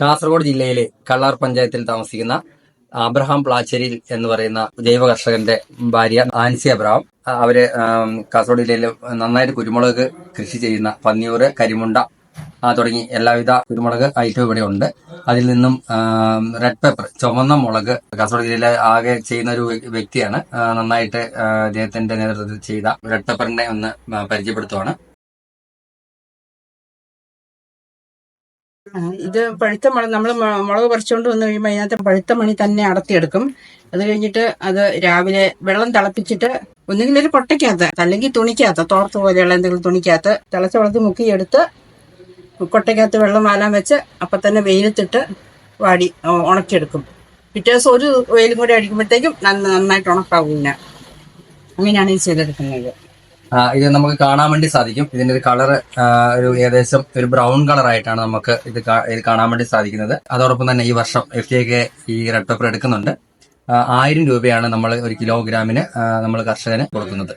കാസർഗോഡ് ജില്ലയിലെ കള്ളാർ പഞ്ചായത്തിൽ താമസിക്കുന്ന അബ്രഹാം പ്ലാച്ചേരിയിൽ എന്ന് പറയുന്ന ജൈവ കർഷകന്റെ ഭാര്യ ആൻസി അബ്രഹാം. അവർ കാസർഗോഡ് ജില്ലയിൽ നന്നായിട്ട് കുരുമുളക് കൃഷി ചെയ്യുന്ന പന്നിയൂർ കരിമുണ്ട തുടങ്ങി എല്ലാവിധ കുരുമുളക് ഐറ്റം ഇവിടെ ഉണ്ട്. അതിൽ നിന്നും റെഡ് പെപ്പർ ചുവന്ന മുളക് കാസർഗോഡ് ജില്ലയിലെ ആകെ ചെയ്യുന്ന ഒരു വ്യക്തിയാണ്. നന്നായിട്ട് അദ്ദേഹത്തിന്റെ നേതൃത്വത്തിൽ ചെയ്ത റെഡ് പെപ്പറിനെ ഒന്ന് പരിചയപ്പെടുത്തുവാണ്. ഇത് പഴുത്ത മുളക് നമ്മൾ മുളക് പറിച്ചുകൊണ്ട് വന്നു കഴിയുമ്പോൾ അതിനകത്ത് പഴുത്ത മണി തന്നെ അടത്തിയെടുക്കും അത് കഴിഞ്ഞിട്ട് അത് രാവിലെ വെള്ളം തിളപ്പിച്ചിട്ട് ഒന്നുകിൽ ഒരു കൊട്ടയ്ക്കകത്ത് അല്ലെങ്കിൽ തുണിക്കകത്ത് തോർത്ത് പോലെയുള്ള എന്തെങ്കിലും തുണിക്കകത്ത് തിളച്ച വെള്ളത്തിൽ മുക്കിയെടുത്ത് കൊട്ടയ്ക്കകത്ത് വെള്ളം വാലാൻ വെച്ച് അപ്പം തന്നെ വെയിലത്തിട്ട് വാടി ഉണക്കിയെടുക്കും. പിറ്റേ ദിവസം ഒരു വെയിലും കൂടി അടിക്കുമ്പോഴത്തേക്കും നന്ന- നന്നായിട്ട് ഉണക്കാവും പിന്നെ. അങ്ങനെയാണ് ഇത് ചെയ്തെടുക്കുന്നത്. ഇത് നമുക്ക് കാണാൻ വേണ്ടി സാധിക്കും. ഇതിന്റെ ഒരു കളർ ഒരു ഏകദേശം ഒരു ബ്രൗൺ കളർ ആയിട്ടാണ് നമുക്ക് ഇത് കാണാൻ വേണ്ടി സാധിക്കുന്നത്. അതോടൊപ്പം തന്നെ ഈ വർഷം എഫ് ഡി ഒക്കെ ഈ റെഡ് പേപ്പർ എടുക്കുന്നുണ്ട്. ആയിരം രൂപയാണ് നമ്മൾ ഒരു കിലോഗ്രാമിന് നമ്മൾ കർഷകന് കൊടുക്കുന്നത്.